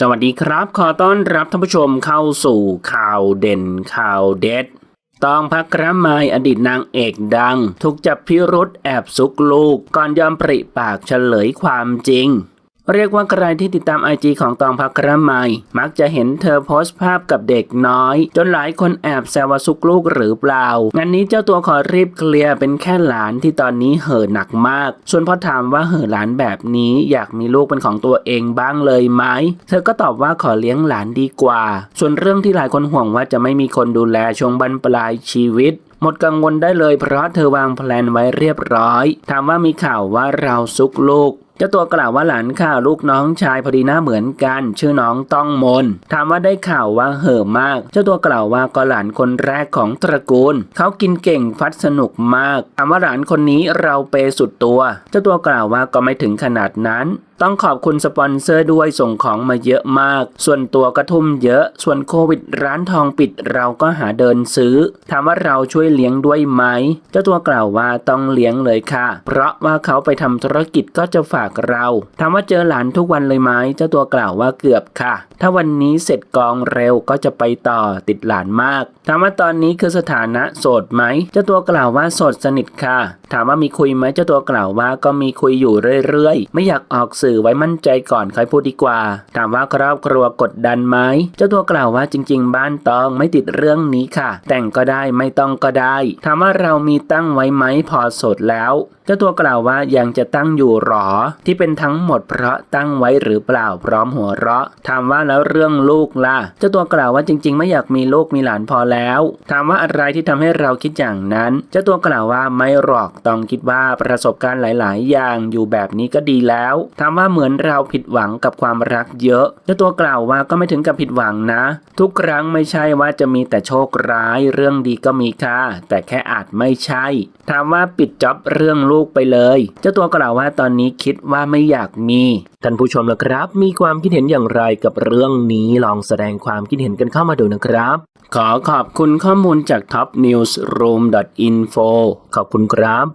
สวัสดีครับ ขอต้อนรับท่านผู้ชมเข้าสู่ข่าวเด่นข่าวเด็ดตองพักระไมายอดีตนางเอกดัง ถูกจับพิรุษแอบซุกลูกก่อนยอมปริปากเฉลยความจริง เรียกว่าใครที่ติดตามไอจีของตองพักระไมมักจะเห็นเธอโพสต์ภาพกับเด็กน้อย จนหลายคนแอบแซวว่าซุกลูกหรือเปล่างานนี้เจ้าตัวขอรีบเคลียร์เป็นแค่หลานที่ตอนนี้เห่อหนักมาก ส่วนพอถามว่าเห่อหลานแบบนี้อยากมีลูกเป็นของตัวเองบ้างเลยไหมเธอก็ตอบว่าขอเลี้ยงหลานดีกว่า ส่วนเรื่องที่หลายคนห่วงว่าจะไม่มีคนดูแลช่วงบรรปลายชีวิตหมดกังวลได้เลยเพราะเธอวางแผนไว้เรียบร้อย ถามว่ามีข่าวว่าเราซุกลูก เจ้าตัวกล่าวว่าหลานข่าวลูกน้องชายพอดีหน้าเหมือนกัน ชื่อน้องต้องมน ถามว่าได้ข่าวว่าเห่อมาก เจ้าตัวกล่าวว่าก็หลานคนแรกของตระกูล เขากินเก่งฟัดสนุกมากถามว่าหลานคนนี้เราเปย์สุดตัว เจ้าตัวกล่าวว่าก็ไม่ถึงขนาดนั้น ต้องขอบคุณสปอนเซอร์ด้วยส่งของมาเยอะมาก ส่วนตัวก็ทุ่มเยอะ ส่วนโควิดร้านทองปิดเราก็หาเดินซื้อ ถามว่าเราช่วยเลี้ยงด้วยไหม เจ้าตัวกล่าวว่าต้องเลี้ยงเลยค่ะ เพราะว่าเขาไปทำธุรกิจก็จะฝากเรา ถามว่าเจอหลานทุกวันเลยไหม เจ้าตัวกล่าวว่าเกือบค่ะ ถ้าวันนี้เสร็จกองเร็วก็จะไปต่อติดหลานมาก ถามว่าตอนนี้คือสถานะโสดไหม เจ้าตัวกล่าวว่าโสดสนิทค่ะ ถามว่ามีคุยไหมเจ้าตัวกล่าวว่าก็มีคุยอยู่เรื่อยๆ ไม่อยากออกสื่อไว้มั่นใจก่อนค่อยพูดดีกว่า ถามว่าครอบครัวกดดันไหมเจ้าตัวกล่าวว่าจริง ๆ บ้านตองไม่ติดเรื่องนี้ค่ะ แต่งก็ได้ไม่ต้องก็ได้ ถามว่าเรามีตั้งไว้ไหมพอสดแล้ว จ้าตัวกล่าวว่ายังจะตั้งอยู่หรอ ที่เป็นทั้งหมดเพราะตั้งไว้หรือเปล่าพร้อมหัวเราะ ถามว่าแล้วเรื่องลูกล่ะ เจ้าตัวกล่าวว่าจริง ๆ ไม่อยากมีลูกมีหลานพอแล้ว ถามว่าอะไรที่ทำให้เราคิดอย่างนั้น เจ้าตัวกล่าวว่าไม่หรอกต้องคิดว่าประสบการณ์หลาย ๆ อย่างอยู่แบบนี้ก็ดีแล้ว ถามว่าเหมือนเราผิดหวังกับความรักเยอะ เจ้าตัวกล่าวว่าก็ไม่ถึงกับผิดหวังนะ ทุกครั้งไม่ใช่ว่าจะมีแต่โชคร้ายเรื่องดีก็มีค่ะแต่แค่อาจไม่ใช่ ถามว่าปิดจ็อบเรื่องลูกลูกไปเลย เจ้าตัวกล่าวว่าตอนนี้คิดว่าไม่อยากมี ท่านผู้ชมละครับ มีความคิดเห็นอย่างไรกับเรื่องนี้ลองแสดงความคิดเห็นกันเข้ามาดูนะครับ ขอขอบคุณข้อมูลจาก topnewsroom.info ขอบคุณครับ